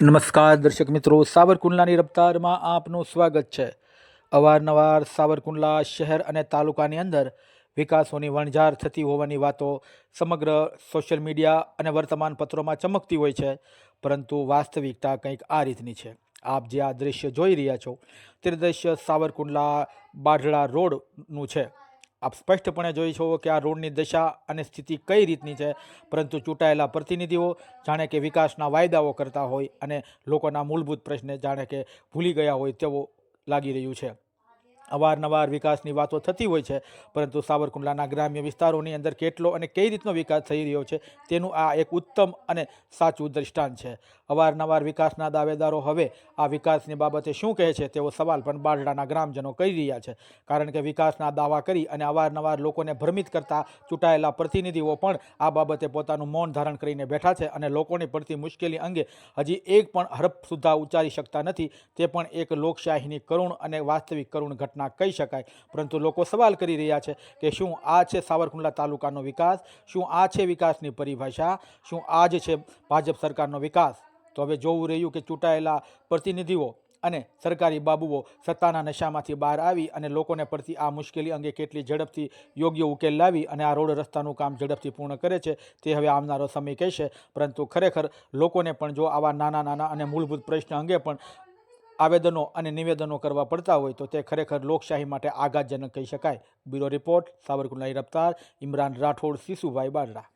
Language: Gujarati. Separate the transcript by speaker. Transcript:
Speaker 1: નમસ્કાર દર્શક મિત્રો, સાવરકુંડલાની રફતારમાં આપનું સ્વાગત છે. અવારનવાર સાવરકુંડલા શહેર અને તાલુકાની અંદર વિકાસોની વણઝાર થતી હોવાની વાતો સમગ્ર સોશિયલ મીડિયા અને વર્તમાન પત્રોમાં ચમકતી હોય છે, પરંતુ વાસ્તવિકતા કંઈક આ રીતની છે. આપ જે આ દૃશ્ય જોઈ રહ્યા છો, તે દૃશ્ય સાવરકુંડલા બાઢડા રોડનું છે. આપ સ્પષ્ટપણે જોઈ છો કે આ રોડની દશા અને સ્થિતિ કઈ રીતની છે, પરંતુ ચૂંટાયેલા પ્રતિનિધિઓ જાણે કે વિકાસના વાયદાઓ કરતા હોય અને લોકોના મૂળભૂત પ્રશ્ને જાણે કે ભૂલી ગયા હોય તેવો લાગી રહ્યું છે. અવારનવાર વિકાસની વાતો થતી હોય છે. પરંતુ સાવરકુંડલાના ગ્રામ્ય વિસ્તારોની અંદર કેટલો અને કઈ રીતનો વિકાસ થઈ રહ્યો છે તેનું આ એક ઉત્તમ અને સાચું દ્રષ્ટાંત છે. અવારનવાર વિકાસના દાવેદારો હવે આ વિકાસની બાબતે શું કહે છે તેવો સવાલ પણ બારડાના ગ્રામજનો કરી રહ્યા છે. કારણ કે વિકાસના દાવા કરી અને અવારનવાર લોકોને ભ્રમિત કરતા ચૂંટાયેલા પ્રતિનિધિઓ પણ આ બાબતે પોતાનું મૌન ધારણ કરીને બેઠા છે અને લોકોને પડતી મુશ્કેલી અંગે હજી એક પણ હરફ સુદ્ધા ઉચ્ચારી શકતા નથી. તે પણ એક લોકશાહીની કરુણ અને વાસ્તવિક કરુણ ઘટના કહી શકાય. પરંતુ લોકો સવાલ કરી રહ્યા છે કે શું આ છે સાવરકુંડલા તાલુકાનો વિકાસ? શું આ છે વિકાસની પરિભાષા? શું આ જ છે ભાજપ સરકારનો વિકાસ? તો હવે જોવું રહ્યું કે ચૂંટાયેલા પ્રતિનિધિઓ અને સરકારી બાબુઓ સત્તાના નશામાંથી બહાર આવી અને લોકોને પડતી આ મુશ્કેલી અંગે કેટલી ઝડપથી યોગ્ય ઉકેલ લાવી અને આ રોડ રસ્તાનું કામ ઝડપથી પૂર્ણ કરે છે, તે હવે આવનારો સમય કહેશે. પરંતુ ખરેખર લોકોને પણ જો આવા નાના નાના અને મૂળભૂત પ્રશ્ન અંગે પણ આવેદનો અને નિવેદનો કરવા પડતા હોય તો તે ખરેખર લોકશાહી માટે આઘાતજનક કહી શકાય. બ્યુરો રિપોર્ટ, સાવરકુંડલાની રફતાર, ઇમરાન રાઠોડ, શિશુભાઈ બારડા